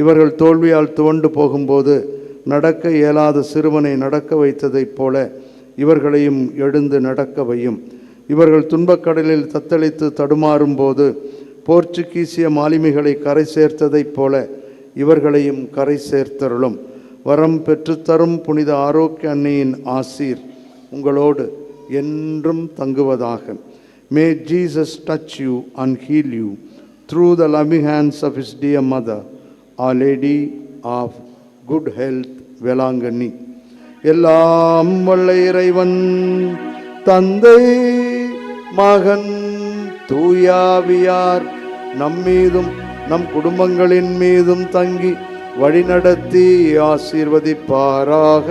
இவர்கள் தோல்வியால் துவண்டு போகும்போது நடக்க இயலாத சிறுவனை நடக்க வைத்ததைப் போல இவர்களையும் எழுந்து நடக்க வையும். இவர்கள் துன்பக்கடலில் தத்தளித்து தடுமாறும் போது போர்ச்சுகீசிய மாலுமிகளை கரை சேர்த்ததைப் போல இவர்களையும் கரை சேர்த்தருளும். வரம் பெற்றுத்தரும் புனித ஆரோக்கிய அன்னையின் ஆசீர் உங்களோடு என்றும் தங்குவதாக. May Jesus touch you and heal you through the loving hands of his dear mother our lady of good health Velankanni எல்லாம் வல்ல இறைவன் தந்தை மகன் தூயாவியார் நம்மீதும் நம் குடும்பங்களின் மீதும் தங்கி வழிநடத்தி ஆசீர்வதிப்பாராக.